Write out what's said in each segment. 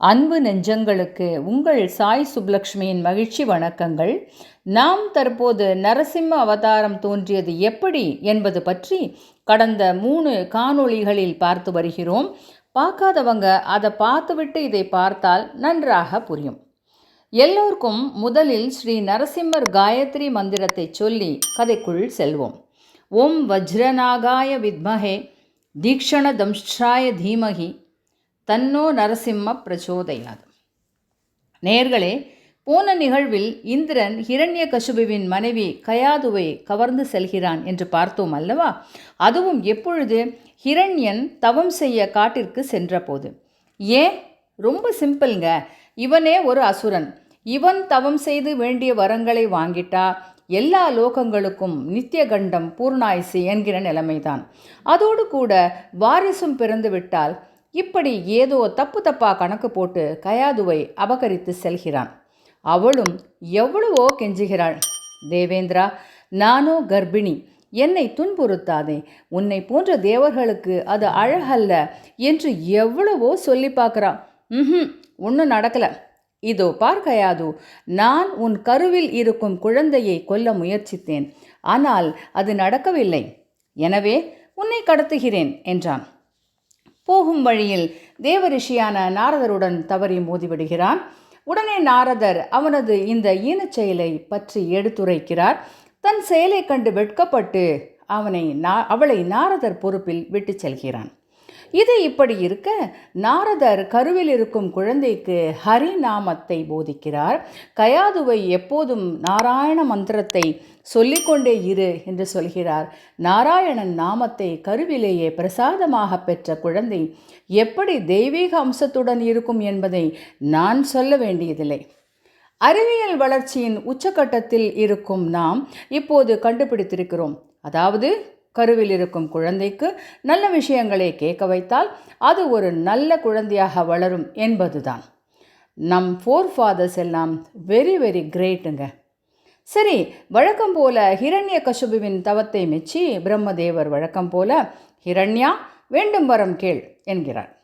அன்பு நெஞ்சங்களுக்கு உங்கள் சாய் சுப்லக்ஷ்மியின் மகிழ்ச்சி வணக்கங்கள். நாம் தற்போது நரசிம்ம அவதாரம் தோன்றியது எப்படி என்பது பற்றி கடந்த மூணு காணொளிகளில் பார்த்து வருகிறோம். பார்க்காதவங்க அதை பார்த்துவிட்டு இதை பார்த்தால் நன்றாக புரியும். எல்லோருக்கும் முதலில் ஸ்ரீ நரசிம்மர் காயத்ரி மந்திரத்தை சொல்லி கதைக்குள் செல்வோம். ஓம் வஜ்ரநாகாய வித்மஹே தீக்ஷண தம்ஷ்டாய தீமகி தன்னோ நரசிம்ம பிரச்சோதயாது. நேர்களே போன நிகழ்வில் இந்திரன் ஹிரண்ய கசுபுவின் மனைவி கயாதுவை கவர்ந்து செல்கிறான் என்று பார்த்தோம் அல்லவா? அதுவும் எப்பொழுது? ஹிரண்யன் தவம் செய்ய காட்டிற்கு சென்றபோது. ஏன் ரொம்ப சிம்பிள்ங்க. இவனே ஒரு அசுரன். இவன் தவம் செய்து வேண்டிய வரங்களை வாங்கிட்டா எல்லா லோகங்களுக்கும் நித்திய கண்டம் பூர்ணாயுசு என்கிற நிலைமைதான். அதோடு கூட வாரிசும் பிறந்துவிட்டால் இப்படி ஏதோ தப்பு தப்பா கணக்கு போட்டு கயாதுவை அபகரித்து செல்கிறான். அவளும் எவ்வளவோ கெஞ்சுகிறாள். தேவேந்திரா நானோ கர்ப்பிணி. என்னை துன்புறுத்தாதே. உன்னை போன்ற தேவர்களுக்கு அது அழகல்ல என்று எவ்வளவோ சொல்லி பார்க்குறான். ம் ஒன்றும் நடக்கலை. இதோ பார்க்கையாது நான் உன் கருவில் இருக்கும் குழந்தையை கொல்ல முயற்சித்தேன். ஆனால் அது நடக்கவில்லை. எனவே உன்னை கடத்துகிறேன் என்றான். போகும் வழியில் தேவரிஷியான நாரதருடன் தவறி மோதிவிடுகிறான். உடனே நாரதர் அவனது இந்த ஈனச் செயலை பற்றி எடுத்துரைக்கிறார். தன் செயலை கண்டு வெட்கப்பட்டு அவனை நா அவளை நாரதர் பொறுப்பில் விட்டு செல்கிறான். இது இப்படி இருக்க நாரதர் கருவில் இருக்கும் குழந்தைக்கு ஹரி நாமத்தை போதிக்கிறார். கயாதுவை எப்போதும் நாராயண மந்திரத்தை சொல்லிக்கொண்டே இரு என்று சொல்கிறார். நாராயணன் நாமத்தை கருவிலேயே பிரசாதமாக பெற்ற குழந்தை எப்படி தெய்வீக அம்சத்துடன் இருக்கும் என்பதை நான் சொல்ல வேண்டியதில்லை. அறிவியல் வளர்ச்சியின் உச்சக்கட்டத்தில் இருக்கும் நாம் இப்போது கண்டுபிடித்திருக்கிறோம். அதாவது கருவில் இருக்கும் குழந்தைக்கு நல்ல விஷயங்களை கேட்க வைத்தால் அது ஒரு நல்ல குழந்தையாக வளரும் என்பதுதான். நம் ஃபோர் ஃபாதர்ஸ் எல்லாம் வெரி வெரி கிரேட்டுங்க சரி வழக்கம் போல ஹிரண்ய கசுபுவின் தவத்தை மெச்சி பிரம்மதேவர் வழக்கம் போல ஹிரண்யா வேண்டும் வரம் கேள் என்கிறார்.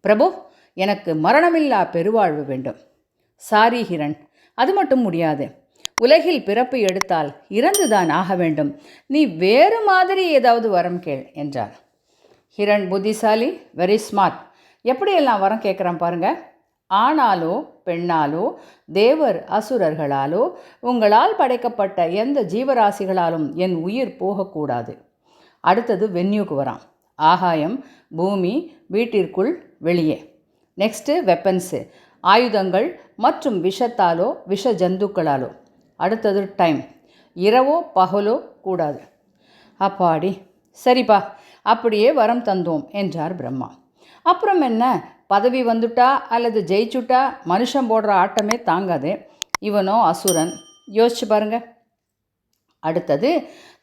பிரபு எனக்கு மரணமில்லா பெருவாழ்வு வேண்டும். சாரி ஹிரண் அது மட்டும் முடியாது. உலகில் பிறப்பு எடுத்தால் இறந்துதான் ஆக வேண்டும். நீ வேறு மாதிரி ஏதாவது வரம் கேள் என்றார். ஹிரண் புத்திசாலி வெரி ஸ்மார்ட் எப்படியெல்லாம் வரம் கேட்குறான் பாருங்க. ஆணாலோ பெண்ணாலோ தேவர் அசுரர்களாலோ உங்களால் படைக்கப்பட்ட எந்த ஜீவராசிகளாலும் என் உயிர் போகக்கூடாது. அடுத்தது வென்யூக்கு வரான். ஆகாயம் பூமி வீட்டிற்குள் வெளியே. நெக்ஸ்ட்டு வெப்பன்ஸு ஆயுதங்கள் மற்றும் விஷத்தாலோ விஷ ஜந்துக்களாலோ. அடுத்தது டைம் இரவோ பகலோ கூடாது. அப்பாடி சரிப்பா அப்படியே வரம் தந்தோம் என்றார் பிரம்மா. அப்புறம் என்ன? பதவி வந்துட்டா அல்லது ஜெயிச்சுட்டா மனுஷன் போடுற ஆட்டமே தாங்காது. இவனோ அசுரன். யோசிச்சு பாருங்க. அடுத்தது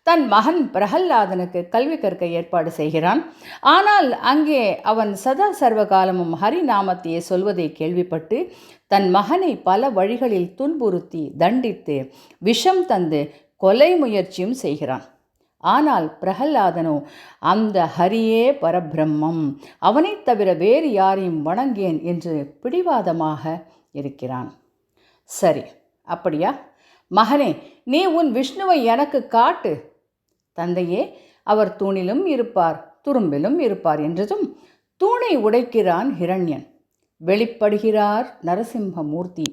தன் மகன் பிரகல்லாதனுக்கு கல்வி கற்க ஏற்பாடு செய்கிறான். ஆனால் அங்கே அவன் சதா சர்வகாலமும் ஹரிநாமத்தையே சொல்வதை கேள்விப்பட்டு தன் மகனை பல வழிகளில் துன்புறுத்தி தண்டித்து விஷம் தந்து கொலை முயற்சியும் செய்கிறான். ஆனால் பிரகல்லாதனோ அந்த ஹரியே பரபிரம்மம் அவனைத் தவிர வேறு யாரையும் வணங்கேன் என்று பிடிவாதமாக இருக்கிறான். சரி அப்படியா? மகனே நீ உன் விஷ்ணுவை எனக்கு காட்டு. தந்தையே அவர் தூணிலும் இருப்பார் துரும்பிலும் இருப்பார் என்றதும் தூணை உடைக்கிறான் ஹிரண்யன். வெளிப்படுகிறார் நரசிம்மமூர்த்தி.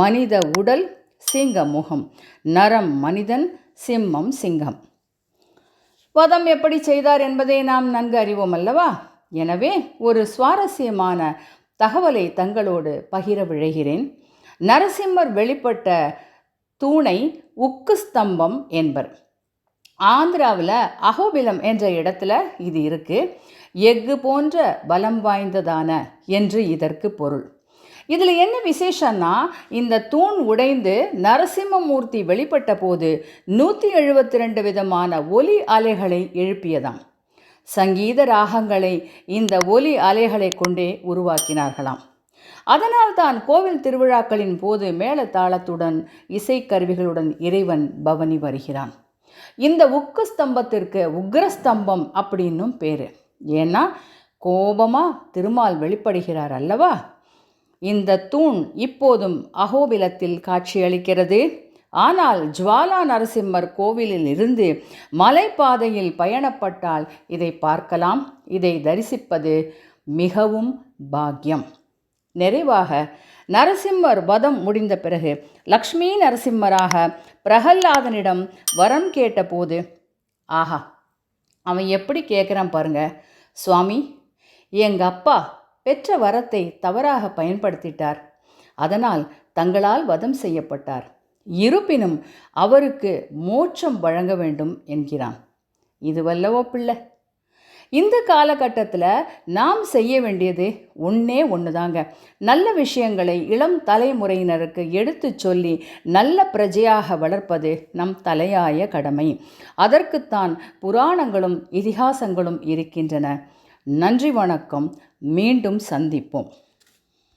மனித உடல் சிங்க முகம் நரம் மனிதன் சிம்மம் சிங்கம். வதம் எப்படி செய்தார் என்பதை நாம் நன்கு அறிவோம் அல்லவா? எனவே ஒரு சுவாரஸ்யமான தகவலை தங்களோடு பகிர விழைகிறேன். நரசிம்மர் வெளிப்பட்ட தூணை உக்கு ஸ்தம்பம் என்பர். ஆந்திராவில் அகோபிலம் என்ற இடத்துல இது இருக்குது எஃகு போன்ற பலம் வாய்ந்ததான என்று இதற்கு பொருள். இதில் என்ன விசேஷம்னா இந்த தூண் உடைந்து நரசிம்மமூர்த்தி வெளிப்பட்ட போது நூற்றி எழுபத்தி ரெண்டு விதமான ஒலி அலைகளை எழுப்பியதாம். சங்கீத ராகங்களை இந்த ஒலி அலைகளை கொண்டே உருவாக்கினார்களாம். அதனால்தான் கோவில் திருவிழாக்களின் போது மேளதாளத்துடன் இசைக்கருவிகளுடன் இறைவன் பவனி வருகிறான். இந்த உக்கு ஸ்தம்பத்திற்கு உக்ரஸ்தம்பம் அப்படின்னும் பேர். ஏன்னா கோபமாக திருமால் வெளிப்படுகிறார் அல்லவா? இந்த தூண் இப்போதும் அகோபிலத்தில் காட்சியளிக்கிறது. ஆனால் ஜுவாலா நரசிம்மர் கோவிலில் இருந்து மலைப்பாதையில் பயணப்பட்டால் இதை பார்க்கலாம். இதை தரிசிப்பது மிகவும் பாக்கியம். நிறைவாக நரசிம்மர் வதம் முடிந்த பிறகு லக்ஷ்மி நரசிம்மராக பிரகல்லாதனிடம் வரம் கேட்டபோது ஆஹா அவன் எப்படி கேட்குறான் பாருங்க. சுவாமி எங்கள் அப்பா பெற்ற வரத்தை தவறாக பயன்படுத்திட்டார். அதனால் தங்களால் வதம் செய்யப்பட்டார். இருப்பினும் அவருக்கு மோட்சம் வழங்க வேண்டும் என்கிறான். இதுவல்லவோ பிள்ளை. இந்த காலகட்டத்தில் நாம் செய்ய வேண்டியது ஒன்றே ஒன்று தாங்க நல்ல விஷயங்களை இளம் தலைமுறையினருக்கு எடுத்து சொல்லி நல்ல பிரஜையாக வளர்ப்பது நம் தலையாய கடமை. அதற்குத்தான் புராணங்களும் இதிகாசங்களும் இருக்கின்றன. நன்றி வணக்கம். மீண்டும் சந்திப்போம்.